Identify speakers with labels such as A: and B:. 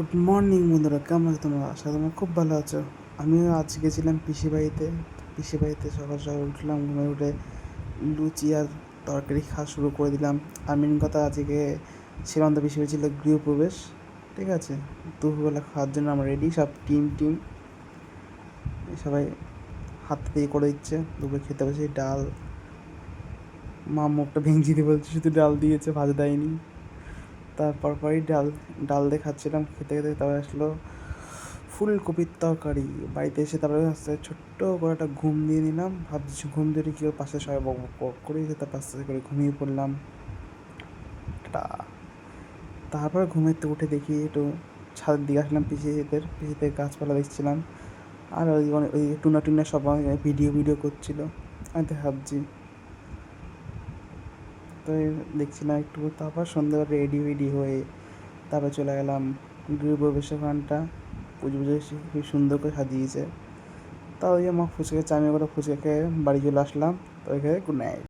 A: Good morning বন্ধুরা। কেমন আছো তোমরা? আশা তোমরা খুব ভালো আছো। আমিও আজ গেছিলাম পিসি বাড়িতে। পিসি বাড়িতে সকাল সকাল উঠলাম, ঘুমে উঠে লুচি আর তরকারি খাওয়া শুরু করে দিলাম। আর মেন কথা আজকে সীমান্ত পিসি ছিল গৃহপ্রবেশ, ঠিক আছে? দুপুরবেলা খাওয়ার জন্য আমরা রেডি সব টিম টিম সবাই হাত দিয়ে করে দিচ্ছে। দুপুরে খেতে বসে ডাল মা মুখটা ভেঙে দিতে বলছে, শুধু ডাল দিয়েছে, ভাজা দেয়নি। তারপর পরই ডাল ডাল দিয়ে খাচ্ছিলাম, খেতে খেতে তারপরে আসলো ফুলকপির তরকারি। বাড়িতে এসে তারপরে আস্তে ছোট্ট করে একটা ঘুম দিয়ে নিলাম। ভাবছি ঘুম দিয়ে কি পাশে সবাই বক বক করে তার পাশে করে ঘুমিয়ে পড়লাম। তারপরে ঘুমের তো উঠে দেখি একটু ছাদের দিকে আসলাম, পিসিদের পিসিদের গাছপালা দেখছিলাম। আর ওই ওই টুনা টুনা সবাই ভিডিও ভিডিও করছিল। আমি তো ভাবছি তো দেখছি দেখছিলাম একটু তারপর সন্ধ্যাবেলা রেডি রেডি হয়ে তারপর চলে গেলাম গৃহপ্রবেশের ফানটা পুজো পুজো খুব সুন্দর করে সাজিয়েছে। তাও ওই আমার ফুচকা চামিয়ে করে ফুচকা খেয়ে বাড়ি চলে আসলাম, তো এখানে গুড নাইট